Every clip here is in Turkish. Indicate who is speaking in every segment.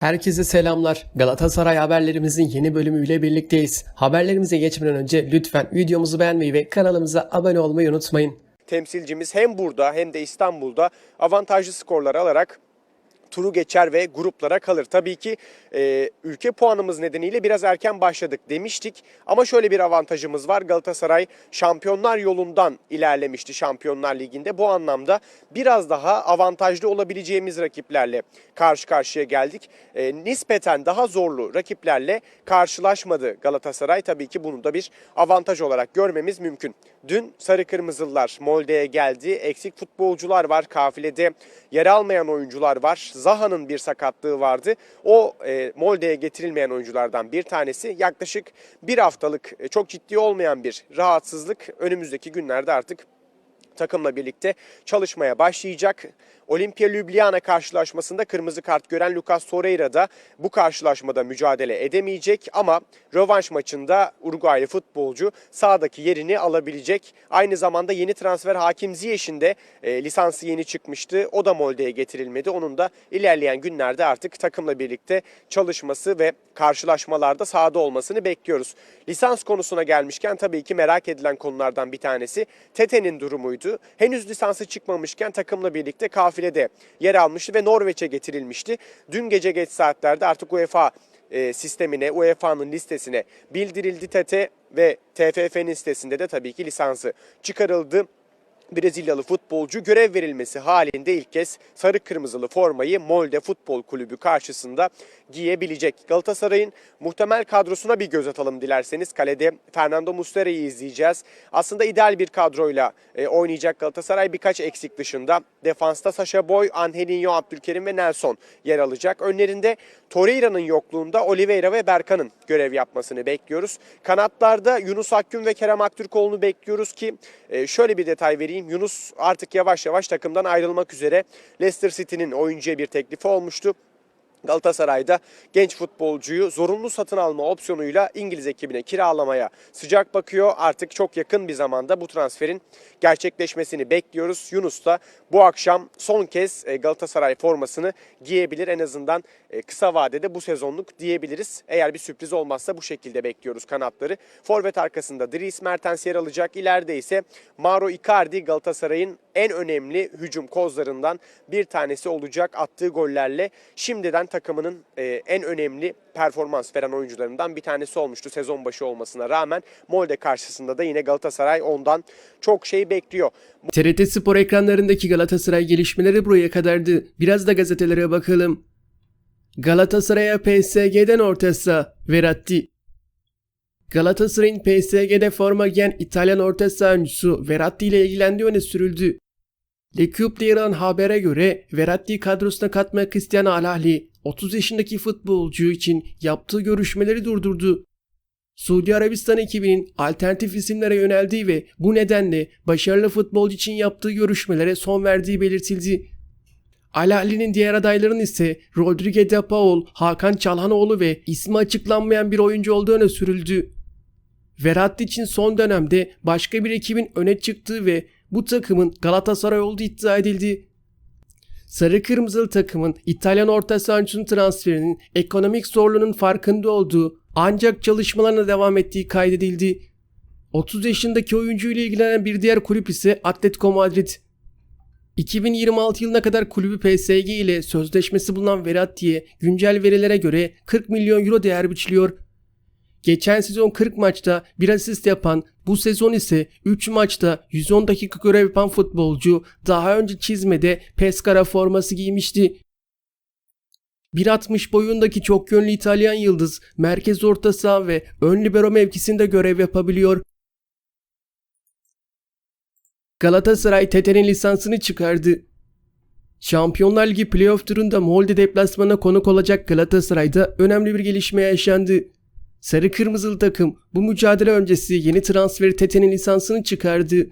Speaker 1: Herkese selamlar. Galatasaray haberlerimizin yeni bölümüyle birlikteyiz. Haberlerimize geçmeden önce lütfen videomuzu beğenmeyi ve kanalımıza abone olmayı unutmayın.
Speaker 2: temsilcimiz hem burada hem de İstanbul'da avantajlı skorlar alarak turu geçer ve gruplara kalır. Tabii ki e, ülke puanımız nedeniyle biraz erken başladık demiştik. Ama şöyle bir avantajımız var. Galatasaray şampiyonlar yolundan ilerlemişti Şampiyonlar Ligi'nde. Bu anlamda biraz daha avantajlı olabileceğimiz rakiplerle karşı karşıya geldik. E, nispeten daha zorlu rakiplerle karşılaşmadı Galatasaray. Tabii ki bunu da bir avantaj olarak görmemiz mümkün. Dün Sarı Kırmızılılar Molde'ye geldi. Eksik futbolcular var. Kafilede yer almayan oyuncular var. Zaha'nın bir sakatlığı vardı. O e, Molde'ye getirilmeyen oyunculardan bir tanesi. Yaklaşık bir haftalık e, çok ciddi olmayan bir rahatsızlık. Önümüzdeki günlerde artık takımla birlikte çalışmaya başlayacak. Olimpia Ljubljana karşılaşmasında kırmızı kart gören Lucas Torreira da bu karşılaşmada mücadele edemeyecek ama rövanş maçında Uruguaylı futbolcu sahadaki yerini alabilecek. Aynı zamanda yeni transfer Hakim Ziyech'in de e, lisansı yeni çıkmıştı. O da Molde'ye getirilmedi. Onun da ilerleyen günlerde artık takımla birlikte çalışması ve karşılaşmalarda sahada olmasını bekliyoruz. Lisans konusuna gelmişken tabii ki merak edilen konulardan bir tanesi Tete'nin durumuydu. Henüz lisansı çıkmamışken takımla birlikte kafilede yer almıştı ve Norveç'e getirilmişti. Dün gece geç saatlerde artık UEFA e, sistemine, UEFA'nın listesine bildirildi Tete ve TFF'nin sitesinde de tabii ki lisansı çıkarıldı. Brezilyalı futbolcu görev verilmesi halinde ilk kez sarı kırmızılı formayı Molde Futbol Kulübü karşısında giyebilecek. Galatasaray'ın muhtemel kadrosuna bir göz atalım dilerseniz. Kalede Fernando Muslera'yı izleyeceğiz. Aslında ideal bir kadroyla e, oynayacak Galatasaray birkaç eksik dışında. Defansta Sasha Boy, Angelinho, Abdülkerim ve Nelson yer alacak. Önlerinde Torreira'nın yokluğunda Oliveira ve Berkan'ın görev yapmasını bekliyoruz. Kanatlarda Yunus Akgün ve Kerem Aktürkoğlu'nu bekliyoruz ki e, şöyle bir detay vereyim. Yunus artık yavaş yavaş takımdan ayrılmak üzere. Leicester City'nin oyuncuya bir teklifi olmuştu. Galatasaray'da genç futbolcuyu zorunlu satın alma opsiyonuyla İngiliz ekibine kiralamaya sıcak bakıyor. Artık çok yakın bir zamanda bu transferin gerçekleşmesini bekliyoruz. Yunus da bu akşam son kez e, Galatasaray formasını giyebilir. En azından kısa vadede bu sezonluk diyebiliriz. Eğer bir sürpriz olmazsa bu şekilde bekliyoruz kanatları. Forvet arkasında Dries Mertens yer alacak. İleride ise Mauro Icardi Galatasaray'ın en önemli hücum kozlarından bir tanesi olacak attığı gollerle. Şimdiden takımının e, en önemli performans veren oyuncularından bir tanesi olmuştu sezon başı olmasına rağmen. Molde karşısında da yine Galatasaray ondan çok şey bekliyor.
Speaker 1: TRT Spor ekranlarındaki Galatasaray gelişmeleri buraya kadardı. Biraz da gazetelere bakalım. Galatasaray'a PSG'den orta saha Verratti. Galatasaray'ın PSG'de forma giyen İtalyan orta saha oyuncusu Verratti ile ilgilendiği öne sürüldü. L'Equipe yer habere göre Verratti'yi kadrosuna katmak isteyen Al Ahly 30 yaşındaki futbolcu için yaptığı görüşmeleri durdurdu. Suudi Arabistan ekibinin alternatif isimlere yöneldiği ve bu nedenle başarılı futbolcu için yaptığı görüşmelere son verdiği belirtildi. Al Ahly'nin diğer adayların ise Rodrigo de Paul, Hakan Çalhanoğlu ve ismi açıklanmayan bir oyuncu olduğu öne sürüldü. Verratti için son dönemde başka bir ekibin öne çıktığı ve bu takımın Galatasaray olduğu iddia edildi. Sarı Kırmızılı takımın İtalyan orta sahancının transferinin ekonomik zorluğunun farkında olduğu ancak çalışmalarına devam ettiği kaydedildi. 30 yaşındaki oyuncu ile ilgilenen bir diğer kulüp ise Atletico Madrid. 2026 yılına kadar kulübü PSG ile sözleşmesi bulunan Verratti'ye güncel verilere göre 40 milyon euro değer biçiliyor. Geçen sezon 40 maçta bir asist yapan, bu sezon ise 3 maçta 110 dakika görev yapan futbolcu daha önce çizmede Pescara forması giymişti. 1.60 boyundaki çok yönlü İtalyan yıldız merkez orta saha ve ön libero mevkisinde görev yapabiliyor. Galatasaray Tete'nin lisansını çıkardı. Şampiyonlar Ligi playoff turunda Molde deplasmanına konuk olacak Galatasaray'da önemli bir gelişme yaşandı. Sarı Kırmızılı takım bu mücadele öncesi yeni transferi Tete'nin lisansını çıkardı.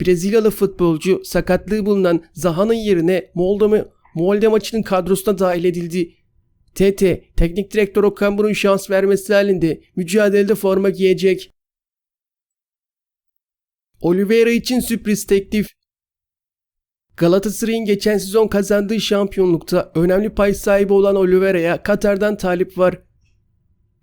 Speaker 1: Brezilyalı futbolcu sakatlığı bulunan Zaha'nın yerine Molde, Molde maçının kadrosuna dahil edildi. Tete, teknik direktör Okan Buruk'un şans vermesi halinde mücadelede forma giyecek. Oliveira için sürpriz teklif. Galatasaray'ın geçen sezon kazandığı şampiyonlukta önemli pay sahibi olan Oliveira'ya Katar'dan talip var.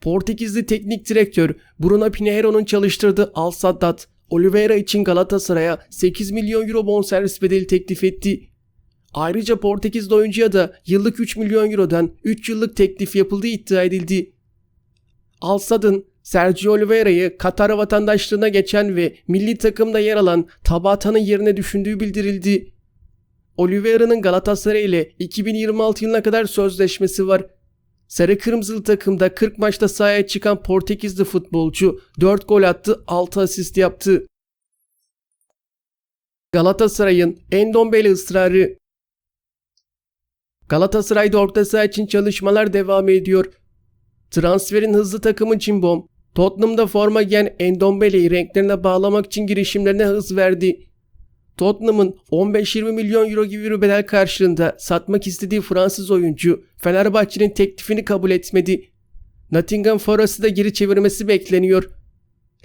Speaker 1: Portekizli teknik direktör Bruno Pinheiro'nun çalıştırdığı Al Saddad, Oliveira için Galatasaray'a 8 milyon euro bonservis bedeli teklif etti. Ayrıca Portekizli oyuncuya da yıllık 3 milyon eurodan 3 yıllık teklif yapıldığı iddia edildi. Al Sadd'ın Sergio Oliveira'yı Katar vatandaşlığına geçen ve milli takımda yer alan Tabata'nın yerine düşündüğü bildirildi. Oliveira'nın Galatasaray ile 2026 yılına kadar sözleşmesi var. Sarı Kırmızılı takımda 40 maçta sahaya çıkan Portekizli futbolcu 4 gol attı, 6 asist yaptı. Galatasaray'ın Endombele ısrarı Galatasaray'da orta saha için çalışmalar devam ediyor. Transferin hızlı takımı Cimbom, Tottenham'da forma giyen Endombele'yi renklerine bağlamak için girişimlerine hız verdi. Tottenham'ın 15-20 milyon euro gibi bir bedel karşılığında satmak istediği Fransız oyuncu Fenerbahçe'nin teklifini kabul etmedi. Nottingham Forest'ı da geri çevirmesi bekleniyor.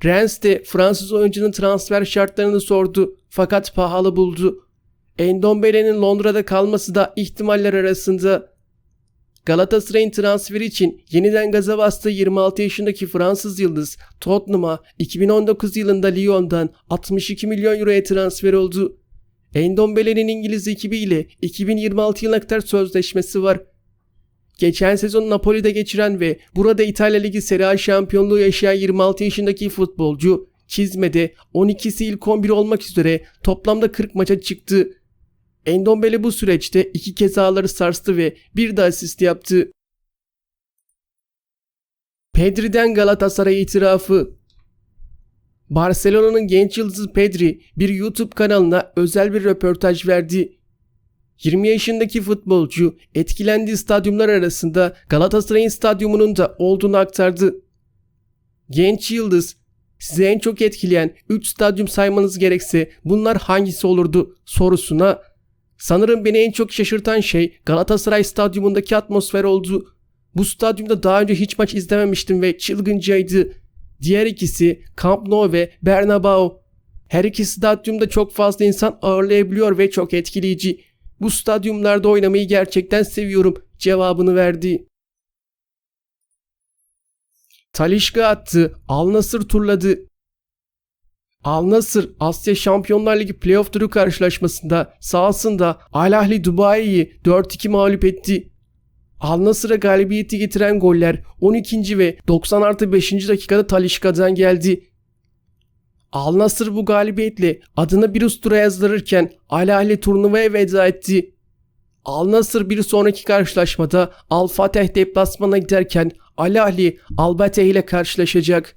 Speaker 1: Rennes de Fransız oyuncunun transfer şartlarını sordu fakat pahalı buldu. Endombele'nin Londra'da kalması da ihtimaller arasında. Galatasaray'ın transferi için yeniden gaza bastığı 26 yaşındaki Fransız yıldız Tottenham'a 2019 yılında Lyon'dan 62 milyon euroya transfer oldu. Endombele'nin İngiliz ekibiyle 2026 yılına kadar sözleşmesi var. Geçen sezon Napoli'de geçiren ve burada İtalya Ligi Serie A şampiyonluğu yaşayan 26 yaşındaki futbolcu Çizme'de 12'si ilk 11 olmak üzere toplamda 40 maça çıktı. Endombele bu süreçte iki kez ağları sarstı ve bir de asist yaptı. Pedri'den Galatasaray itirafı Barcelona'nın genç yıldızı Pedri bir YouTube kanalına özel bir röportaj verdi. 20 yaşındaki futbolcu etkilendiği stadyumlar arasında Galatasaray'ın stadyumunun da olduğunu aktardı. Genç yıldız, size en çok etkileyen 3 stadyum saymanız gerekse bunlar hangisi olurdu sorusuna Sanırım beni en çok şaşırtan şey Galatasaray stadyumundaki atmosfer oldu. Bu stadyumda daha önce hiç maç izlememiştim ve çılgıncaydı. Diğer ikisi Camp Nou ve Bernabeu. Her iki stadyumda çok fazla insan ağırlayabiliyor ve çok etkileyici. Bu stadyumlarda oynamayı gerçekten seviyorum cevabını verdi. Talişka attı, Al Nasır turladı. Al Nassr Asya Şampiyonlar Ligi playoff turu karşılaşmasında sahasında Al Ahli Dubai'yi 4-2 mağlup etti. Al Nassr'a galibiyeti getiren goller 12. ve 90 artı 5. dakikada Talişka'dan geldi. Al Nassr bu galibiyetle adını bir üst tura yazdırırken Al Ahli turnuvaya veda etti. Al Nassr bir sonraki karşılaşmada Al Fateh deplasmana giderken Al Ahli Al Bateh ile karşılaşacak.